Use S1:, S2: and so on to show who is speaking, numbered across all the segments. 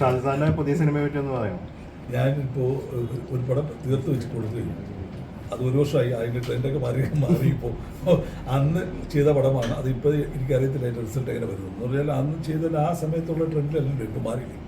S1: ഷാജഹാന്റെ പുതിയ സിനിമയെ പറ്റി
S2: ഒരു പടം തീർത്ത് വെച്ച് കൊടുത്തു അത് ഒരു വർഷമായി അതിന്റെ ട്രെൻഡൊക്കെ മാറി മാറിയപ്പോൾ അന്ന് ചെയ്ത പടമാണ്. അതിപ്പോൾ എനിക്കറിയത്തില്ല അതിന്റെ റിസൾട്ട് എങ്ങനെ വരുന്നു. എന്ന് പറഞ്ഞാൽ അന്ന് ചെയ്ത ആ സമയത്തുള്ള ട്രെൻഡിലല്ലല്ലോ ഇപ്പോൾ മാറിയില്ലേ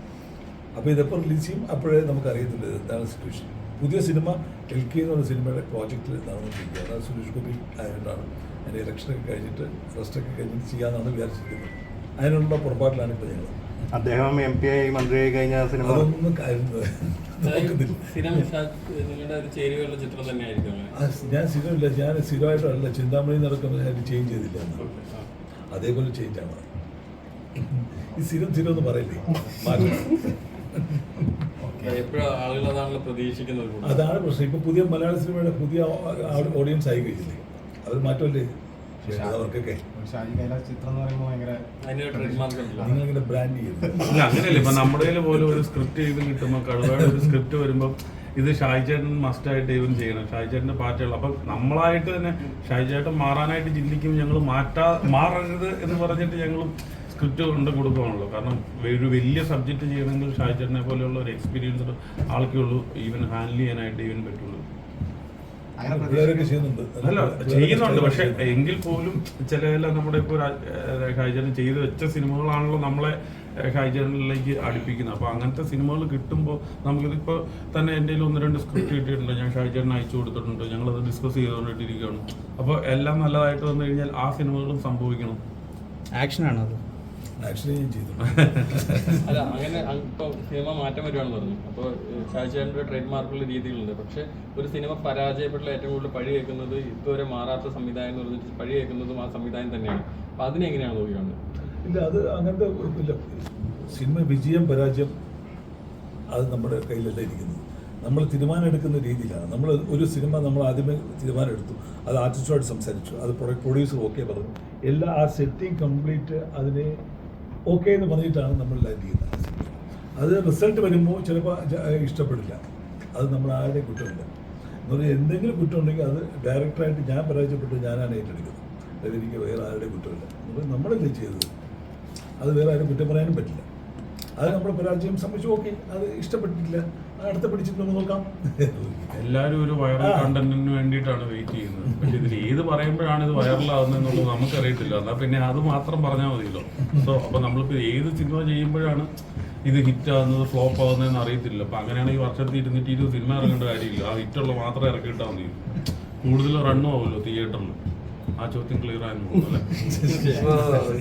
S2: അപ്പോൾ ഇതെപ്പോൾ റിലീസ് ചെയ്യും? അപ്പോഴേ നമുക്കറിയത്തില്ല എന്താണ് സിറ്റുവേഷൻ പുതിയ സിനിമ എൽ കെ എന്ന് പറഞ്ഞ സിനിമയുടെ പ്രോജക്റ്റിൽ നടന്നുകൊണ്ടിരിക്കുകയാണ്. അത് സുരേഷ് ഗോപി ആയതുകൊണ്ടാണ്. അതിന്റെ ഇലക്ഷനൊക്കെ കഴിഞ്ഞിട്ട് ഫസ്റ്റൊക്കെ കഴിഞ്ഞിട്ട് ചെയ്യാമെന്നാണ് വിചാരിച്ചിരിക്കുന്നത്. അതിനുള്ള പുറപ്പാട്ടിലാണ് ഇപ്പോൾ ഞങ്ങൾ
S1: അദ്ദേഹം എം പി ആയി മന്ത്രിയായി കഴിഞ്ഞ സിനിമ.
S2: അതൊന്നും? ഞാൻ സ്ഥിരമില്ല. ഞാൻ സ്ഥിരമായിട്ടല്ല. ചിന്താമണി നടക്കുന്ന ഞാൻ ചേഞ്ച് ചെയ്തില്ല. അതേപോലെ ചേഞ്ച് ആണ്. ഈ സ്ഥിരം സ്ഥിരം എന്ന് പറയില്ലേ? അതാണ് പ്രശ്നം. ഇപ്പൊ പുതിയ മലയാള സിനിമയുടെ പുതിയ ഓഡിയൻസ് ആയി കഴിഞ്ഞില്ലേ? അവർ മാറ്റമല്ലേ?
S3: അങ്ങനെയല്ല. ഇപ്പൊ നമ്മുടെ പോലും ഒരു സ്ക്രിപ്റ്റ് ചെയ്ത് കിട്ടുമ്പോ കടുവയുടെ ഒരു സ്ക്രിപ്റ്റ് വരുമ്പോ ഇത് ഷായി ചേട്ടൻ മസ്റ്റ് ആയിട്ട് ഇവൻ ചെയ്യണം. ഷായി ചേട്ടന്റെ പാറ്റുകൾ അപ്പൊ നമ്മളായിട്ട് തന്നെ ഷായി ചേട്ടൻ മാറാനായിട്ട് ചിന്തിക്കും ഞങ്ങൾ മാറ്റാ മാറരുത് എന്ന് പറഞ്ഞിട്ട് ഞങ്ങൾ സ്ക്രിപ്റ്റ് കൊണ്ട് കൊടുക്കുകയാണല്ലോ കാരണം ഒരു വലിയ സബ്ജക്റ്റ് ചെയ്യണമെങ്കിൽ ഷായി ചേട്ടനെ പോലെയുള്ള ഒരു എക്സ്പീരിയൻസ്ഡ് ആൾക്കേ ഉള്ളൂ ഈവൻ ഹാൻഡിൽ ചെയ്യാനായിട്ട് ഈവൻ പറ്റുള്ളൂ. അല്ല ചെയ്യുന്നുണ്ട് പക്ഷെ എങ്കിൽ പോലും ചില ചില നമ്മുടെ ഇപ്പോൾ ഷാജാൻ ചെയ്ത് വെച്ച സിനിമകളാണല്ലോ നമ്മളെ ഷാജാനിലേക്ക് അടുപ്പിക്കുന്നത്. അപ്പോൾ അങ്ങനത്തെ സിനിമകൾ കിട്ടുമ്പോൾ നമുക്കിതിപ്പോൾ തന്നെ എന്റെ ഒന്ന് രണ്ട് സ്ക്രിപ്റ്റ് കിട്ടിയിട്ടുണ്ട് ഞാൻ ഷാജറിന് അയച്ചു കൊടുത്തിട്ടുണ്ട്. ഞങ്ങൾ അത് ഡിസ്കസ് ചെയ്തുകൊണ്ടിട്ടിരിക്കുകയാണ് അപ്പോൾ എല്ലാം നല്ലതായിട്ട് വന്നു കഴിഞ്ഞാൽ ആ സിനിമകളും സംഭവിക്കണം.
S4: ആക്ഷനാണ് അത്?
S2: ആക്ച്വലി ഞാൻ ചെയ്തു.
S5: അല്ല അങ്ങനെ ഇപ്പോൾ ഇപ്പൊ സിനിമ മാറ്റം വരുവാണെന്ന് പറഞ്ഞു. അപ്പോൾ ഷാജാന്റെ ട്രേഡ് മാർക്കുള്ള രീതികളുണ്ട് പക്ഷെ ഒരു സിനിമ പരാജയപ്പെട്ടുള്ള ഏറ്റവും കൂടുതൽ പഴി കേൾക്കുന്നത് ഇതുവരെ മാറാത്ത സംവിധാനം എന്ന് പറഞ്ഞിട്ട് പഴി കേൾക്കുന്നതും ആ സംവിധാനം തന്നെയാണ്. അപ്പൊ അതിനെങ്ങനെയാണ് നോക്കിയാണ്
S2: ഇല്ല അത് അങ്ങനത്തെ ഇല്ല സിനിമ വിജയം പരാജയം അത് നമ്മുടെ കയ്യിലല്ല ഇരിക്കുന്നത്. നമ്മൾ തീരുമാനം എടുക്കുന്ന രീതിയിലാണ്. നമ്മൾ ഒരു സിനിമ നമ്മൾ ആദ്യമേ തീരുമാനം എടുത്തു അത് ആർട്ടിസ്റ്റുമായിട്ട് സംസാരിച്ചു. അത് പ്രൊഡ്യൂസർ ഓക്കെ പറഞ്ഞു. എല്ലാ ആ സെറ്റിംഗ് കംപ്ലീറ്റ് അതിനെ ഓക്കെ എന്ന് പറഞ്ഞിട്ടാണ് നമ്മൾ ലൈൻ ചെയ്യുന്നത്. അത് റിസൾട്ട് വരുമ്പോൾ ചിലപ്പോൾ ഇഷ്ടപ്പെടില്ല. അത് നമ്മൾ ആരുടെയും കുറ്റമില്ല. എന്ന് എന്തെങ്കിലും കുറ്റമുണ്ടെങ്കിൽ അത് ഡയറക്ടറായിട്ട് ഞാൻ പരാജയപ്പെട്ടു ഞാനാണ് ഏറ്റെടുക്കുന്നത്. അതായത് എനിക്ക് വേറെ ആരുടെയും കുറ്റമില്ല. പറഞ്ഞാൽ നമ്മളല്ലേ ചെയ്തത്. അത് വേറെ ആരും കുറ്റം പറയാനും പറ്റില്ല. അത് നമ്മൾ പരാജയം സംബന്ധിച്ച് ഓക്കെ അത് ഇഷ്ടപ്പെട്ടിട്ടില്ല. അടുത്ത പിടിച്ചിട്ട് നോക്കാം.
S3: എല്ലാവരും ഒരു വൈറൽ. കണ്ടന്റിന് വേണ്ടിയിട്ടാണ് വെയിറ്റ് ചെയ്യുന്നത്. പക്ഷെ ഇതിൽ ഏത് പറയുമ്പോഴാണ് ഇത് വൈറലാകുന്നത് എന്നുള്ളത് നമുക്കറിയത്തില്ല. എന്നാൽ പിന്നെ അത് മാത്രം പറഞ്ഞാൽ മതിയല്ലോ. സോ അപ്പൊ നമ്മളിപ്പോ ഏത് സിനിമ ചെയ്യുമ്പോഴാണ് ഇത് ഹിറ്റ് ആകുന്നത് ഫ്ലോപ്പ് ആകുന്നതെന്ന് അറിയത്തില്ല. അപ്പൊ അങ്ങനെയാണ് ഈ വർഷത്തിൽ ഇരുന്നിട്ട് ഇരുപത് സിനിമ ഇറങ്ങേണ്ട കാര്യമില്ല. ആ ഹിറ്റുള്ള മാത്രം ഇറക്കിയിട്ടാൽ മതി. കൂടുതൽ റണ്ണും ആവുമല്ലോ തിയേറ്ററിൽ ആ ചോദ്യം ക്ലിയർ ആയെന്ന് അല്ലേ?
S6: ഇപ്പൊ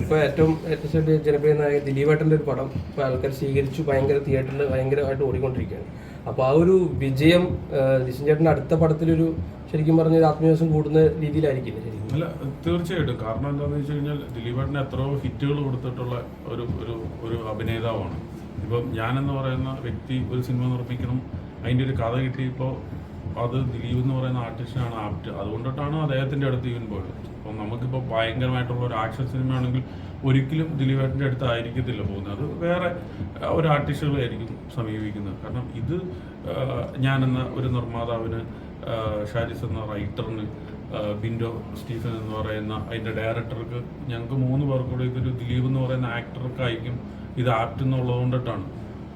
S6: ഇപ്പൊ ഏറ്റവും ഏറ്റവും ജനപ്രിയനായ ദിലീപേട്ടന്റെ ഒരു പടം ഇപ്പൊ ആൾക്കാർ സ്വീകരിച്ചു. ഭയങ്കര തിയേറ്ററിൽ ഭയങ്കരമായിട്ട് ഓടിക്കൊണ്ടിരിക്കുകയാണ്. അപ്പൊ ആ ഒരു വിജയം ലിസിൻ ചേട്ടന്റെ അടുത്ത പടത്തിലൊരു ശരിക്കും പറഞ്ഞ ഒരു ആത്മവിശ്വാസം കൂടുന്ന രീതിയിലായിരിക്കില്ല
S3: അല്ല തീർച്ചയായിട്ടും. കാരണം എന്താണെന്ന് വെച്ച് കഴിഞ്ഞാൽ ദിലീപേട്ടന് എത്രയോ ഹിറ്റുകൾ കൊടുത്തിട്ടുള്ള ഒരു ഒരു ഒരു അഭിനേതാവാണ്. ഇപ്പം ഞാനെന്ന് പറയുന്ന വ്യക്തി ഒരു സിനിമ നിർമ്മിക്കണം അതിന്റെ ഒരു കഥ കിട്ടിയപ്പോൾ അത് ദിലീപ് എന്ന് പറയുന്ന ആർട്ടിസ്റ്റിനാണ് ആപ്റ്റ്. അതുകൊണ്ടിട്ടാണ് അദ്ദേഹത്തിന്റെ അടുത്ത് ഈവൻ പോയത്. അപ്പം നമുക്കിപ്പോൾ ഭയങ്കരമായിട്ടുള്ള ഒരു ആക്ഷൻ സിനിമയാണെങ്കിൽ ഒരിക്കലും ദിലീപേട്ടന്റെ അടുത്ത് ആയിരിക്കത്തില്ല പോകുന്നത്. അത് വേറെ ഒരു ആർട്ടിസ്റ്റുകളായിരിക്കും സമീപിക്കുന്നത്. കാരണം ഇത് ഞാനെന്ന ഒരു നിർമ്മാതാവിന് ഷാരിസ് എന്ന റൈറ്ററിന് ബിൻഡോ സ്റ്റീഫൻ എന്ന് പറയുന്ന അതിന്റെ ഡയറക്ടർക്ക് ഞങ്ങൾക്ക് മൂന്ന് പേർക്കൂടെ ഇതൊരു ദിലീപ് എന്ന് പറയുന്ന ആക്ടർക്കായിരിക്കും ഇത് ആപ്റ്റ് എന്നുള്ളത് കൊണ്ടിട്ടാണ്.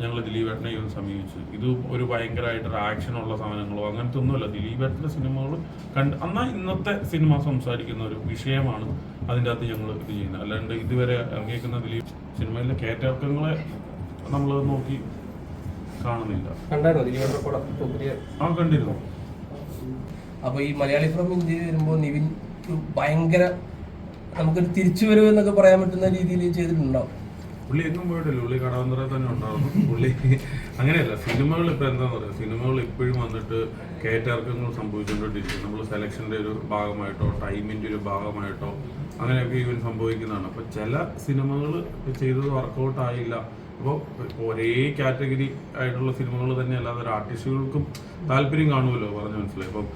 S3: ഞങ്ങൾ ദിലീപേട്ടനെ ഇവൻ സമീപിച്ചത് ഇത് ഒരു ഭയങ്കരമായിട്ടൊരു ആക്ഷനുള്ള സാധനങ്ങളോ അങ്ങനത്തെ ഒന്നുമല്ല ദിലീപേട്ടന്റെ സിനിമകൾ കണ്ട് എന്നാൽ ഇന്നത്തെ സിനിമ സംസാരിക്കുന്ന ഒരു വിഷയമാണ് അതിന്റെ അകത്ത് ഞങ്ങൾ ഇത് ചെയ്യുന്നത്. അല്ലാണ്ട് ഇതുവരെ ഇറങ്ങിയിരിക്കുന്ന ദിലീപ് സിനിമയിലെ കയറ്റിറക്കങ്ങളെ നമ്മൾ നോക്കി കാണുന്നില്ല. ആ കണ്ടിരുന്നു.
S6: അപ്പൊ ഈ മലയാളി ഫ്രം ഇന്ത്യ വരുമ്പോൾ നിവിൻ ഒരു ഭയങ്കര നമുക്കൊരു തിരിച്ചു വരവ് എന്നൊക്കെ പറയാൻ പറ്റുന്ന രീതിയിൽ ചെയ്തിട്ടുണ്ടാവും
S3: പുള്ളി എങ്ങും പോയിട്ടില്ല. പുള്ളി കടവന്തറ തന്നെ ഉണ്ടായിരുന്നു. പുള്ളി അങ്ങനെയല്ല സിനിമകൾ ഇപ്പൊ എന്താന്ന് പറയുക സിനിമകൾ ഇപ്പോഴും വന്നിട്ട് കയറ്റിറക്കങ്ങൾ സംഭവിച്ചുകൊണ്ടിരിക്കും നമ്മൾ സെലക്ഷന്റെ ഒരു ഭാഗമായിട്ടോ ടൈമിന്റെ ഒരു ഭാഗമായിട്ടോ അങ്ങനെയൊക്കെ ഈവൻ സംഭവിക്കുന്നതാണ്. അപ്പൊ ചില സിനിമകൾ ചെയ്തത് വർക്കൗട്ട് ആയില്ല. അപ്പോൾ ഒരേ കാറ്റഗറി ആയിട്ടുള്ള സിനിമകൾ തന്നെ അല്ലാതെ ഒരു ആർട്ടിസ്റ്റുകൾക്കും താല്പര്യം കാണുമല്ലോ പറഞ്ഞു മനസ്സിലായി. ഇപ്പം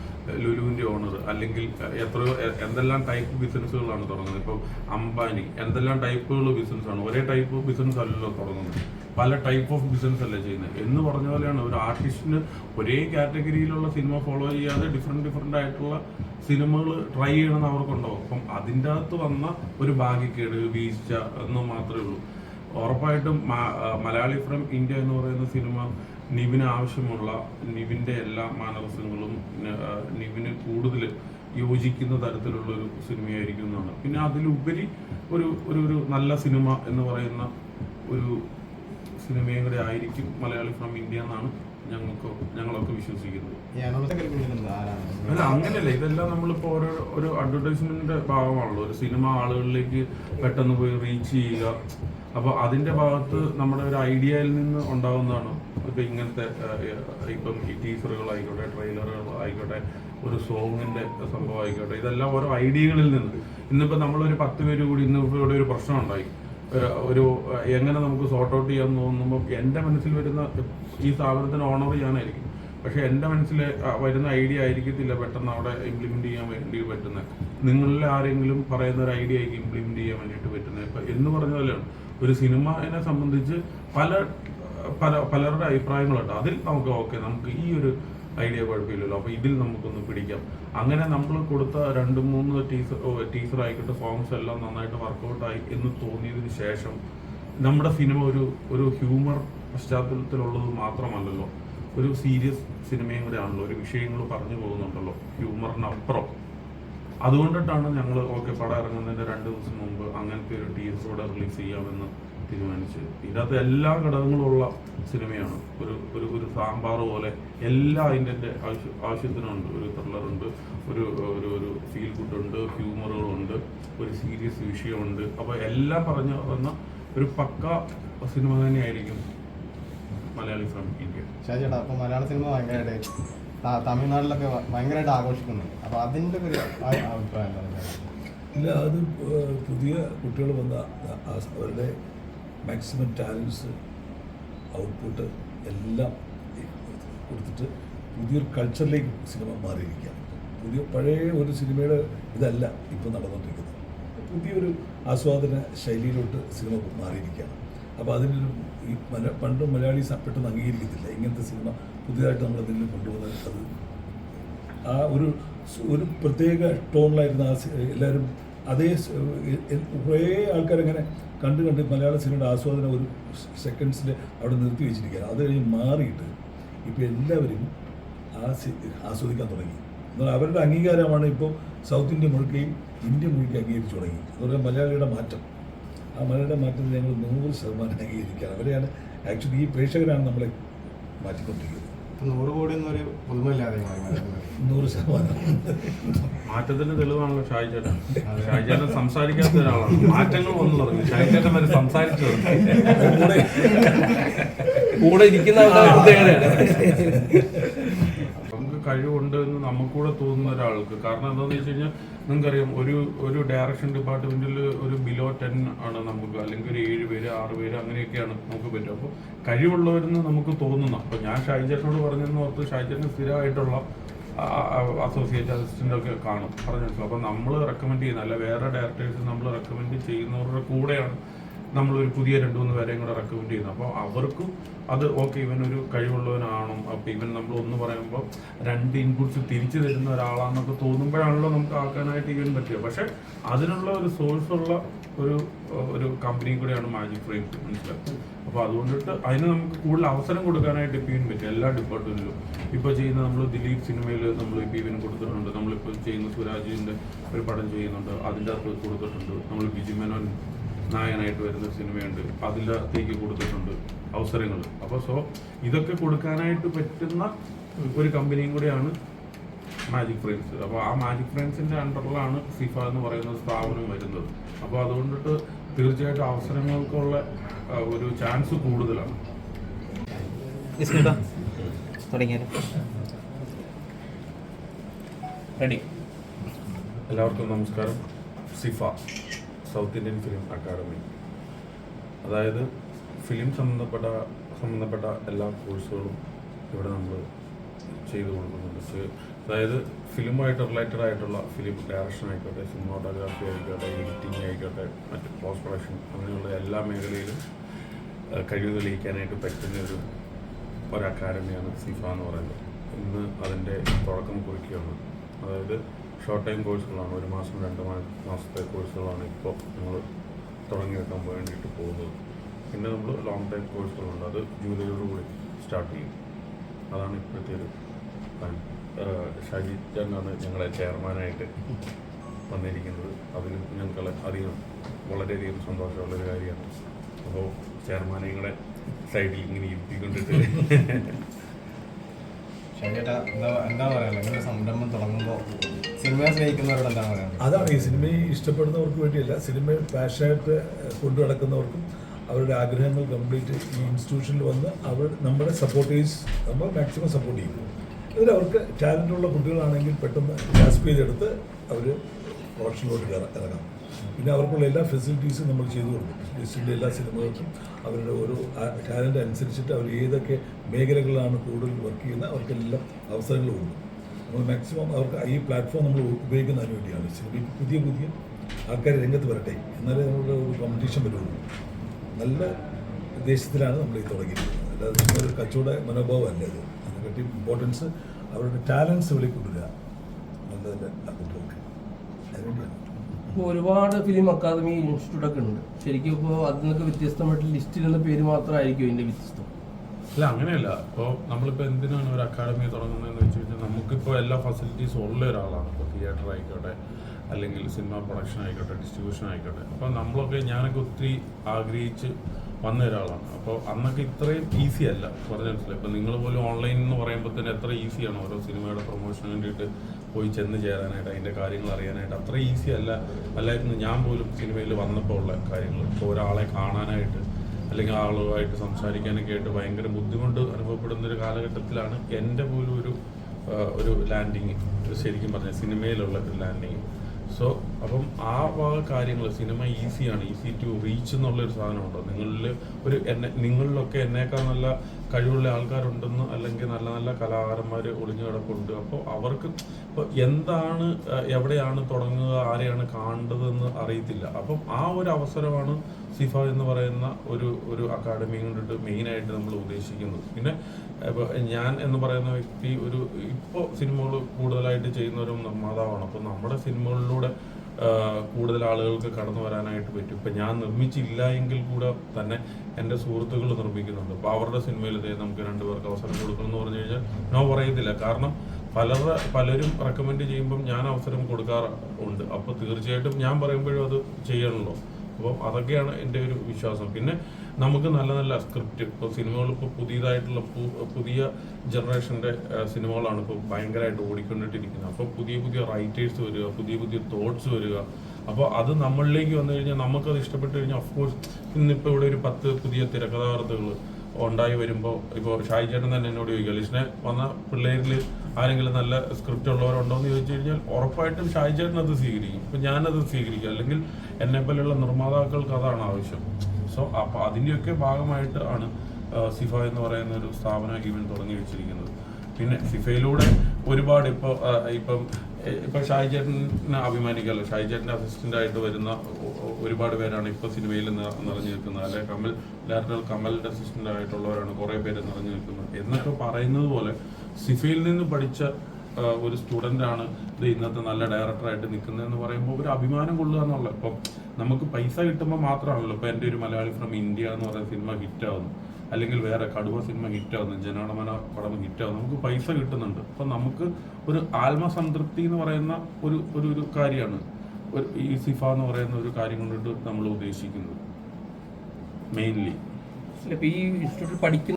S3: ലുലുവിന്റെ ഓണർ അല്ലെങ്കിൽ എത്രയോ എന്തെല്ലാം ടൈപ്പ് ബിസിനസ്സുകളാണ് തുടങ്ങുന്നത്. ഇപ്പം അംബാനി എന്തെല്ലാം ടൈപ്പുകൾ ബിസിനസ്സാണ് ഒരേ ടൈപ്പ് ബിസിനസ് അല്ലല്ലോ തുടങ്ങുന്നത്. പല ടൈപ്പ് ഓഫ് ബിസിനസ് അല്ലേ ചെയ്യുന്നത്? എന്ന് പറഞ്ഞ പോലെയാണ് ഒരു ആർട്ടിസ്റ്റിന് ഒരേ കാറ്റഗറിയിലുള്ള സിനിമ ഫോളോ ചെയ്യാതെ ഡിഫറെന്റ് ഡിഫറെന്റ് ആയിട്ടുള്ള സിനിമകൾ ട്രൈ ചെയ്യണമെന്ന് അവർക്കുണ്ടാവും അപ്പം അതിന്റെ അകത്ത് വന്ന ഒരു ഭാഗ്യക്കേട് വീഴ്ച എന്ന് മാത്രമേ ഉള്ളൂ. ഉറപ്പായിട്ടും മലയാളി ഫ്രം ഇന്ത്യ എന്ന് പറയുന്ന സിനിമ നിവിന് ആവശ്യമുള്ള നിവിന്റെ എല്ലാ മാനവസങ്ങളും നിവിന് കൂടുതൽ യോജിക്കുന്ന തരത്തിലുള്ള ഒരു സിനിമയായിരിക്കും എന്നാണ്. പിന്നെ അതിലുപരി ഒരു ഒരു നല്ല സിനിമ എന്ന് പറയുന്ന ഒരു സിനിമയും കൂടെ ആയിരിക്കും മലയാളി ഫ്രം ഇന്ത്യ എന്നാണ് ഞങ്ങൾക്ക് ഞങ്ങളൊക്കെ വിശ്വസിക്കുന്നത്. അല്ല അങ്ങനെയല്ല. ഇതെല്ലാം നമ്മളിപ്പോൾ ഓരോ ഒരു അഡ്വർടൈസ്മെന്റിന്റെ ഭാഗമാണല്ലോ. ഒരു സിനിമ ആളുകളിലേക്ക് പെട്ടെന്ന് പോയി റീച്ച് ചെയ്യുക. അപ്പോൾ അതിന്റെ ഭാഗത്ത് നമ്മുടെ ഒരു ഐഡിയയിൽ നിന്ന് ഉണ്ടാകുന്നതാണ് ഇപ്പം ഇങ്ങനത്തെ ഇപ്പം ഈ ടീസറുകളായിക്കോട്ടെ ട്രെയിലറുകൾ ആയിക്കോട്ടെ ഒരു സോങ്ങിന്റെ സംഭവം ആയിക്കോട്ടെ ഇതെല്ലാം ഓരോ ഐഡിയകളിൽ നിന്ന്. ഇന്നിപ്പോൾ നമ്മളൊരു പത്ത് പേര് കൂടി ഇന്ന് ഇവിടെ ഒരു പ്രശ്നം ഉണ്ടായി. ഒരു എങ്ങനെ നമുക്ക് സോർട്ട് ഔട്ട് ചെയ്യാൻ തോന്നുമ്പോൾ എന്റെ മനസ്സിൽ വരുന്ന ഈ സ്ഥാപനത്തിന് ഓണർ ചെയ്യാനായിരിക്കും പക്ഷെ എന്റെ മനസ്സിൽ വരുന്ന ഐഡിയ ആയിരിക്കത്തില്ല പെട്ടെന്ന് അവിടെ ഇംപ്ലിമെന്റ് ചെയ്യാൻ വേണ്ടി പറ്റുന്നത്. നിങ്ങളിൽ ആരെങ്കിലും പറയുന്ന ഒരു ഐഡിയ ആയിരിക്കും ഇംപ്ലിമെന്റ് ചെയ്യാൻ വേണ്ടിയിട്ട് പറ്റുന്നത്. ഇപ്പം എന്ന് പറഞ്ഞ പോലെയാണ്. ഒരു സിനിമയെ സംബന്ധിച്ച് പല പല പലരുടെ അഭിപ്രായങ്ങളുണ്ട്. അതിൽ നമുക്ക് ഓക്കെ നമുക്ക് ഈ ഒരു ഐഡിയ കുഴപ്പമില്ലല്ലോ. അപ്പോൾ ഇതിൽ നമുക്കൊന്ന് പിടിക്കാം. അങ്ങനെ നമ്മൾ കൊടുത്ത രണ്ട് മൂന്ന് ടീച്ചർ ടീച്ചർ ആയിക്കോട്ടെ സോങ്സ് എല്ലാം നന്നായിട്ട് വർക്കൗട്ടായി എന്ന് തോന്നിയതിന് ശേഷം നമ്മുടെ സിനിമ ഒരു ഒരു ഹ്യൂമർ പശ്ചാത്തലത്തിലുള്ളത് മാത്രമല്ലല്ലോ. ഒരു സീരിയസ് സിനിമയും കൂടെ ആണല്ലോ. ഒരു വിഷയങ്ങൾ പറഞ്ഞു പോകുന്നുണ്ടല്ലോ. ഹ്യൂമറിനപ്പുറം അതുകൊണ്ടിട്ടാണ് ഞങ്ങൾ ഓക്കെ പടം ഇറങ്ങുന്നതിന്റെ രണ്ട് ദിവസം മുമ്പ് അങ്ങനത്തെ ഒരു ടീച്ചറോടെ റിലീസ് ചെയ്യാമെന്ന് തീരുമാനിച്ചത്. ഇതിനകത്ത് എല്ലാ ഘടകങ്ങളുള്ള സിനിമയാണ്. ഒരു ഒരു ഒരു സാമ്പാർ പോലെ എല്ലാ അതിന്റെ ആവശ്യ ആവശ്യത്തിനുണ്ട്. ഒരു ത്രില്ലറുണ്ട് ഒരു ഒരു ഒരു ഫീൽ ഗുഡ് ഉണ്ട് ഹ്യൂമറുകളുണ്ട് ഒരു സീരിയസ് വിഷയമുണ്ട്. അപ്പോൾ എല്ലാം പറഞ്ഞു വന്ന ഒരു പക്ക സിനിമ തന്നെയായിരിക്കും മലയാളി ഫ്രം ഇന്ത്യ.
S7: ഷാജേട്ടാ അപ്പോൾ മലയാള സിനിമ ഭയങ്കരമായിട്ട് തമിഴ്നാട്ടിലൊക്കെ ഭയങ്കരമായിട്ട് ആഘോഷിക്കുന്നുണ്ട് അപ്പോൾ അതിന്റെ ഒരു അഭിപ്രായം എന്താ?
S2: ഇല്ല അത് പുതിയ കുട്ടികൾ വന്ന അവരുടെ മാക്സിമം ടാലൻസ് ഔട്ട്പുട്ട് എല്ലാം കൊടുത്തിട്ട് പുതിയൊരു കൾച്ചറിലേക്ക് സിനിമ മാറിയിരിക്കുകയാണ്. പുതിയ പഴയ ഒരു സിനിമയുടെ ഇതല്ല ഇപ്പോൾ നടന്നുകൊണ്ടിരിക്കുന്നത്. പുതിയൊരു ആസ്വാദന ശൈലിയിലോട്ട് സിനിമ മാറിയിരിക്കുകയാണ്. അപ്പോൾ അതിനൊരു ഈ മല പണ്ട് മലയാളി പെട്ടെന്ന് അംഗീകരിക്കത്തില്ല. ഇങ്ങനത്തെ സിനിമ പുതിയതായിട്ട് നമ്മൾ എന്തെങ്കിലും കൊണ്ടുവന്നാൽ അത് ആ ഒരു ഒരു പ്രത്യേക ടോണിലായിരുന്നു ആ എല്ലാവരും അതേ കുറേ ആൾക്കാരങ്ങനെ കണ്ട് കണ്ട് മലയാള സിനിമയുടെ ആസ്വാദനം ഒരു സെക്കൻഡ്സിൽ അവിടെ നിർത്തി വെച്ചിരിക്കുകയാണ്. അത് കഴിഞ്ഞ് മാറിയിട്ട് ഇപ്പോൾ എല്ലാവരും ആ സി- ആസ്വദിക്കാൻ തുടങ്ങി. എന്നാൽ അവരുടെ അംഗീകാരമാണ് ഇപ്പോൾ സൗത്ത് ഇന്ത്യ മുഴുക്കുകയും ഇന്ത്യ മുഴുക്കി അംഗീകരിച്ചു തുടങ്ങി. അതുപോലെ മലയാളിയുടെ മാറ്റം. ആ മലയാളിയുടെ മാറ്റത്തിൽ ഞങ്ങൾ നൂറ് ശതമാനം അംഗീകരിക്കുകയാണ്. അവരെയാണ് ആക്ച്വലി ഈ പ്രേക്ഷകരാണ് നമ്മളെ മാറ്റിക്കൊണ്ടിരിക്കുന്നത്.
S7: നൂറ് കോടി എന്നൊരു പുതുമല്ലാതെ.
S2: നൂറ് ശതമാനം.
S3: മാറ്റത്തിന്റെ തെളിവാണല്ലോ ഷായി ചേട്ടൻ ഷായി ചേട്ടൻ സംസാരിക്കാത്ത ഒരാളാണ്. മാറ്റങ്ങൾ വന്നു തുടങ്ങി. ഷായി ചേട്ടൻ വരെ സംസാരിച്ചു തുടങ്ങി.
S2: കൂടെ
S6: ഇരിക്കുന്ന പ്രത്യേകതയാണ്.
S3: കഴിവുണ്ട് എന്ന് നമുക്കൂടെ തോന്നുന്ന ഒരാൾക്ക്. കാരണം എന്താണെന്ന് വെച്ച് കഴിഞ്ഞാൽ നിങ്ങൾക്കറിയാം ഒരു ഒരു ഡയറക്ഷൻ ഡിപ്പാർട്ട്മെന്റിൽ ഒരു ബിലോ ടെൻ ആണ് നമുക്ക് അല്ലെങ്കിൽ ഒരു ഏഴ് പേര് ആറ് പേര് അങ്ങനെയൊക്കെയാണ് നമുക്ക് പറ്റും അപ്പോൾ കഴിവുള്ളവരെന്ന് നമുക്ക് തോന്നുന്ന അപ്പോൾ ഞാൻ ഷൈജേട്ടനോട് പറഞ്ഞെന്ന് ഓർത്ത് ഷൈജേട്ടന് സ്ഥിരമായിട്ടുള്ള അസോസിയേറ്റ് അസിസ്റ്റന്റ് ഒക്കെ കാണും. പറഞ്ഞു അപ്പോൾ നമ്മൾ റെക്കമെൻഡ് ചെയ്യുന്ന അല്ല വേറെ ഡയറക്ടേഴ്സ് നമ്മൾ റെക്കമെൻഡ് ചെയ്യുന്നവരുടെ കൂടെയാണ് നമ്മളൊരു പുതിയ രണ്ടു മൂന്ന് പേരെയും കൂടെ റെക്കമെൻഡ് ചെയ്യുന്നു. അപ്പോൾ അവർക്കും അത് ഓക്കെ ഇവൻ ഒരു കഴിവുള്ളവനാണോ. അപ്പോൾ ഇവൻ നമ്മൾ ഒന്ന് പറയുമ്പോൾ രണ്ട് ഇൻപുട്സ് തിരിച്ചു തരുന്ന ഒരാളാണെന്നൊക്കെ തോന്നുമ്പോഴാണല്ലോ നമുക്ക് ആക്കാനായിട്ട് ഇവൻ പറ്റുക. പക്ഷെ അതിനുള്ള ഒരു സോഴ്സ് ഉള്ള ഒരു ഒരു കമ്പനിയും കൂടെയാണ് മാജിക് ഫ്രെയിംസ് മനസ്സിലാക്കുന്നത് അപ്പോൾ അതുകൊണ്ടിട്ട് അതിന് നമുക്ക് കൂടുതൽ അവസരം കൊടുക്കാനായിട്ട് ഇപ്പോൾ ഇവൻ പറ്റും. എല്ലാ ഡിപ്പാർട്ട്മെന്റിലും ഇപ്പോൾ ചെയ്യുന്ന നമ്മൾ ദിലീപ് സിനിമയിൽ നമ്മൾ ഇപ്പോൾ ഇവന് കൊടുത്തിട്ടുണ്ട്. നമ്മളിപ്പോൾ ചെയ്യുന്ന സുരാജിന്റെ ഒരു പടം ചെയ്യുന്നുണ്ട്. അതിന്റെ അകത്ത് കൊടുത്തിട്ടുണ്ട്. നമ്മൾ ബിജു മേനോൻ നായകനായിട്ട് വരുന്ന സിനിമയുണ്ട്. അതിലത്തേക്ക് കൊടുത്തിട്ടുണ്ട് അവസരങ്ങൾ അപ്പോൾ സോ ഇതൊക്കെ കൊടുക്കാനായിട്ട് പറ്റുന്ന ഒരു കമ്പനിയും കൂടെയാണ് മാജിക് ഫ്രെയിംസ് അപ്പോൾ ആ മാജിക് ഫ്രെയിംസിന്റെ അണ്ടറിലാണ് സിഫ എന്ന് പറയുന്ന സ്ഥാപനം വരുന്നത്. അപ്പോൾ അതുകൊണ്ടിട്ട് തീർച്ചയായിട്ടും അവസരങ്ങൾക്കുള്ള ഒരു ചാൻസ് കൂടുതലാണ്.
S4: റെഡി
S3: എല്ലാവർക്കും നമസ്കാരം. SIFA South Indian film academy അതായത് ഫിലിം സംബന്ധപ്പെട്ട സംബന്ധപ്പെട്ട എല്ലാ കോഴ്സുകളും ഇവിടെ നമ്മൾ ചെയ്തു കൊടുക്കുന്നുണ്ട്. അതായത് ഫിലിമായിട്ട് റിലേറ്റഡ് ആയിട്ടുള്ള ഫിലിം ഡയറക്ഷൻ ആയിക്കോട്ടെ സിനിമാട്ടോഗ്രാഫി ആയിക്കോട്ടെ എഡിറ്റിംഗ് ആയിക്കോട്ടെ മറ്റ് പോസ്റ്റ് പ്രൊഡക്ഷൻ അങ്ങനെയുള്ള എല്ലാ മേഖലയിലും കഴിവ് തെളിയിക്കാനായിട്ട് പറ്റുന്ന ഒരു ഒരു അക്കാദമിയാണ് സിഫ എന്ന് പറയുന്നത്. ഇന്ന് അതിന്റെ തുടക്കം കുറിക്കുകയാണ്. അതായത് ഷോർട്ട് ടൈം കോഴ്സുകളാണ് ഒരു മാസം രണ്ട് മാസത്തെ കോഴ്സുകളാണ് ഇപ്പോൾ നിങ്ങൾ തുടങ്ങി വെക്കാൻ വേണ്ടിയിട്ട് പോകുന്നത്. പിന്നെ നമ്മൾ ലോങ് ടൈം കോഴ്സുകളുണ്ട് അത് ജൂലൈയോടുകൂടി സ്റ്റാർട്ട് ചെയ്യും. അതാണ് ഇപ്പോഴത്തെ ഒരു പ്ലാൻ ഷാജി ചാനാണ് ഞങ്ങളെ ചെയർമാനായിട്ട് വന്നിരിക്കുന്നത്. അതിന് ഞങ്ങൾക്ക് അധികം വളരെയധികം സന്തോഷമുള്ളൊരു കാര്യമാണ്. അപ്പോൾ ചെയർമാനെ നിങ്ങളെ സൈഡിൽ ഇങ്ങനെ ഇരുത്തിക്കൊണ്ടിട്ട്
S7: തുടങ്ങുമ്പോൾ സിനിമയെ
S2: അതാണ് ഈ സിനിമയെ ഇഷ്ടപ്പെടുന്നവർക്ക് വേണ്ടിയല്ല സിനിമ പാഷനായിട്ട് കൊണ്ടു നടക്കുന്നവർക്കും അവരുടെ ആഗ്രഹങ്ങൾ കംപ്ലീറ്റ് ഈ ഇൻസ്റ്റിറ്റ്യൂഷനിൽ വന്ന് അവർ നമ്മുടെ സപ്പോർട്ടേഴ്സ് നമ്മൾ മാക്സിമം സപ്പോർട്ട് ചെയ്യും. ഇതിൽ അവർക്ക് ടാലന്റുള്ള കുട്ടികളാണെങ്കിൽ പെട്ടെന്ന് ഗ്രാസ്പ് ചെയ്തെടുത്ത് അവർ പ്രൊഡക്ഷനിലോട്ട് ഇറങ്ങാം. പിന്നെ അവർക്കുള്ള എല്ലാ ഫെസിലിറ്റീസും നമ്മൾ ചെയ്തു കൊടുക്കും. ലിസ്റ്റിന്റെ എല്ലാ സിനിമകൾക്കും അവരുടെ ഓരോ ടാലന്റ് അനുസരിച്ചിട്ട് അവർ ഏതൊക്കെ മേഖലകളിലാണ് കൂടുതൽ വർക്ക് ചെയ്യുന്നത് അവർക്കെല്ലാം അവസരങ്ങൾ കൊടുക്കും. നമ്മൾ മാക്സിമം അവർക്ക് ഈ പ്ലാറ്റ്ഫോം നമ്മൾ ഉപയോഗിക്കുന്നതിന് വേണ്ടിയാണ്. സിനിമ പുതിയ പുതിയ ആൾക്കാർ രംഗത്ത് വരട്ടെ എന്നാലേ നമ്മുടെ ഒരു കോമ്പറ്റീഷൻ വരുള്ളൂ. നല്ല ഉദ്ദേശത്തിലാണ് നമ്മൾ ഈ തുടങ്ങിയിരിക്കുന്നത്. അല്ലാതെ നമ്മളൊരു കച്ചവട മനോഭാവമല്ല ഇത്. അതിനെപ്പറ്റി ഇമ്പോർട്ടൻസ് അവരുടെ ടാലൻസ് വെളിക്കൊണ്ടുവരിക നല്ല നല്ല അതിനുവേണ്ടിയാണ്.
S6: ഇപ്പോൾ ഒരുപാട് ഫിലിം അക്കാദമി ഇൻസ്റ്റിറ്റ്യൂട്ട് ഒക്കെ ഉണ്ട്. ശരിക്കും ഇപ്പോൾ അതിൽ നിന്നൊക്കെ വ്യത്യസ്തമായിട്ട് നിന്ന് പേര് മാത്രമായിരിക്കും ഇതിന്റെ വ്യത്യസ്തം.
S3: അല്ല അങ്ങനെയല്ല. ഇപ്പോൾ നമ്മളിപ്പോൾ എന്തിനാണ് ഒരു അക്കാഡമി തുടങ്ങുന്നതെന്ന് വെച്ച് കഴിഞ്ഞാൽ നമുക്കിപ്പോൾ എല്ലാ ഫെസിലിറ്റീസും ഉള്ള ഒരാളാണ്. ഇപ്പോൾ തിയേറ്റർ ആയിക്കോട്ടെ അല്ലെങ്കിൽ സിനിമ പ്രൊഡക്ഷൻ ആയിക്കോട്ടെ ഡിസ്ട്രിബ്യൂഷൻ ആയിക്കോട്ടെ. അപ്പോൾ നമ്മളൊക്കെ ഞാനൊക്കെ ഒത്തിരി ആഗ്രഹിച്ച് വന്ന ഒരാളാണ്. അപ്പോൾ അന്നൊക്കെ ഇത്രയും ഈസി അല്ല. പറഞ്ഞ മനസ്സിലായി. ഇപ്പോൾ നിങ്ങൾ പോലും ഓൺലൈൻ എന്ന് പറയുമ്പോൾ തന്നെ എത്ര ഈസിയാണ് ഓരോ സിനിമയുടെ പ്രൊമോഷന് വേണ്ടിയിട്ട് പോയി ചെന്ന് ചേരാനായിട്ട് അതിന്റെ കാര്യങ്ങൾ അറിയാനായിട്ട് അത്ര ഈസി അല്ല. അല്ലായിരുന്നു ഞാൻ പോലും സിനിമയിൽ വന്നപ്പോൾ ഉള്ള കാര്യങ്ങൾ. ഇപ്പോൾ ഒരാളെ കാണാനായിട്ട് അല്ലെങ്കിൽ ആളുമായിട്ട് സംസാരിക്കാനൊക്കെ ആയിട്ട് ഭയങ്കര ബുദ്ധിമുട്ട് അനുഭവപ്പെടുന്ന ഒരു കാലഘട്ടത്തിലാണ് എന്റെ പോലും ഒരു ഒരു ലാൻഡിങ് ശരിക്കും പറഞ്ഞ സിനിമയിലുള്ള ഒരു ലാൻഡിങ് സോ അപ്പം ആ വക കാര്യങ്ങൾ സിനിമ ഈസിയാണ് ഈസി ടു റീച്ച് എന്നുള്ള എന്നുള്ളൊരു സാധനമുണ്ടോ? നിങ്ങളിൽ ഒരു എന്നെ നിങ്ങളിലൊക്കെ എന്നേക്കാൾ നല്ല കഴിവുള്ള ആൾക്കാരുണ്ടെന്ന് അല്ലെങ്കിൽ നല്ല നല്ല കലാകാരന്മാർ ഒളിഞ്ഞു കിടപ്പുണ്ട്. അപ്പോൾ അവർക്ക് ഇപ്പോൾ എന്താണ് എവിടെയാണ് തുടങ്ങുക ആരെയാണ് കാണേണ്ടതെന്ന് അറിയത്തില്ല. അപ്പം ആ ഒരു അവസരമാണ് സിഫ എന്ന് പറയുന്ന ഒരു ഒരു അക്കാഡമി കൊണ്ടിട്ട് മെയിനായിട്ട് നമ്മൾ ഉദ്ദേശിക്കുന്നത്. പിന്നെ ഇപ്പോൾ ഞാൻ എന്ന് പറയുന്ന വ്യക്തി ഒരു ഇപ്പോൾ സിനിമകൾ കൂടുതലായിട്ട് ചെയ്യുന്ന ഒരു നിർമ്മാതാവാണ് അപ്പോൾ നമ്മുടെ സിനിമകളിലൂടെ കൂടുതൽ ആളുകൾക്ക് കടന്നു വരാനായിട്ട് പറ്റും. ഇപ്പം ഞാൻ നിർമ്മിച്ചില്ല എങ്കിൽ കൂടെ തന്നെ എന്റെ സുഹൃത്തുക്കൾ നിർമ്മിക്കുന്നുണ്ട്. അപ്പോൾ അവരുടെ സിനിമയിൽ ഇതേ നമുക്ക് രണ്ടുപേർക്ക് അവസരം കൊടുക്കണം എന്ന് പറഞ്ഞു കഴിഞ്ഞാൽ നോ പറയത്തില്ല. കാരണം പലരുടെ പലരും റെക്കമെൻഡ് ചെയ്യുമ്പം ഞാൻ അവസരം കൊടുക്കാറുണ്ട് അപ്പോൾ തീർച്ചയായിട്ടും ഞാൻ പറയുമ്പോഴും അത് ചെയ്യണമല്ലോ അപ്പോൾ അതൊക്കെയാണ് എന്റെ ഒരു വിശ്വാസം. പിന്നെ നമുക്ക് നല്ല നല്ല സ്ക്രിപ്റ്റ് ഇപ്പോൾ സിനിമകൾ ഇപ്പോൾ പുതിയതായിട്ടുള്ള പുതിയ ജനറേഷന്റെ സിനിമകളാണ് ഇപ്പോൾ ഭയങ്കരമായിട്ട് ഓടിക്കൊണ്ടിട്ടിരിക്കുന്നത്. അപ്പോൾ പുതിയ പുതിയ റൈറ്റേഴ്സ് വരിക പുതിയ പുതിയ തോട്ട്സ് വരിക. അപ്പോൾ അത് നമ്മളിലേക്ക് വന്നു കഴിഞ്ഞാൽ നമുക്കത് ഇഷ്ടപ്പെട്ട് കഴിഞ്ഞാൽ ഓഫ് കോഴ്സ് ഇന്നിപ്പോൾ ഇവിടെ ഒരു പത്ത് പുതിയ തിരക്കഥാകൃത്തുകൾ ഉണ്ടായി വരുമ്പോൾ ഇപ്പോൾ ഷായി ചേട്ടൻ തന്നെ എന്നോട് ചോദിക്കുക ലിസ്റ്റിനെ വന്ന പിള്ളേരിൽ ആരെങ്കിലും നല്ല സ്ക്രിപ്റ്റ് ഉള്ളവരുണ്ടോ? എന്ന് ചോദിച്ചു കഴിഞ്ഞാൽ ഉറപ്പായിട്ടും ഷായി ചേട്ടൻ അത് സ്വീകരിക്കും. ഇപ്പം ഞാനത് സ്വീകരിക്കും. അല്ലെങ്കിൽ എന്നെ പോലെയുള്ള നിർമ്മാതാക്കൾക്ക് അതാണ് ആവശ്യം. സോ അപ്പോൾ അതിന്റെയൊക്കെ ഭാഗമായിട്ട് ആണ് സിഫ എന്ന് പറയുന്ന ഒരു സ്ഥാപനം ഈവൻ തുടങ്ങി വെച്ചിരിക്കുന്നത്. പിന്നെ സിഫയിലൂടെ ഒരുപാട് ഇപ്പോൾ ഇപ്പം ഇപ്പം ഷായി ചേട്ടനെ അഭിമാനിക്കാമല്ലോ അസിസ്റ്റന്റ് ആയിട്ട് വരുന്ന ഒരുപാട് പേരാണ് ഇപ്പൊ സിനിമയിൽ നിറഞ്ഞു നിൽക്കുന്നത്. അല്ലെ കമൽ ഡയറക്ടർ കമലിന്റെ അസിസ്റ്റന്റ് ആയിട്ടുള്ളവരാണ് കുറെ പേര് നിറഞ്ഞു നിൽക്കുന്നത്. എന്നൊക്കെ പറയുന്നത് പോലെ സിഫയിൽ നിന്ന് പഠിച്ച ഒരു സ്റ്റുഡന്റ് ആണ് ഇത് ഇന്നത്തെ നല്ല ഡയറക്ടറായിട്ട് നിൽക്കുന്നതെന്ന് പറയുമ്പോൾ ഒരു അഭിമാനം കൊള്ളുക എന്നുള്ള ഇപ്പം നമുക്ക് പൈസ കിട്ടുമ്പോൾ മാത്രമാണല്ലോ. ഇപ്പം എന്റെ ഒരു മലയാളി ഫ്രം ഇന്ത്യ എന്ന് പറയുന്ന സിനിമ ഹിറ്റ് ഹിറ്റാവുന്നു അല്ലെങ്കിൽ വേറെ കടുവ സിനിമ ഹിറ്റാവുന്നു ജനഗണമന പടം ഹിറ്റാവുന്നു നമുക്ക് പൈസ കിട്ടുന്നുണ്ട്. അപ്പം നമുക്ക് ഒരു ആത്മസംതൃപ്തി എന്ന് പറയുന്ന ഒരു ഒരു ഒരു കാര്യമാണ്. ഒരു ഈ സിഫ എന്ന് പറയുന്ന ഒരു കാര്യം കൊണ്ടിട്ട് നമ്മൾ ഉദ്ദേശിക്കുന്നത്. മെയിൻലി
S6: ഈ ഇൻസ്റ്റിറ്റ്യൂട്ടിൽ പഠിക്കുന്ന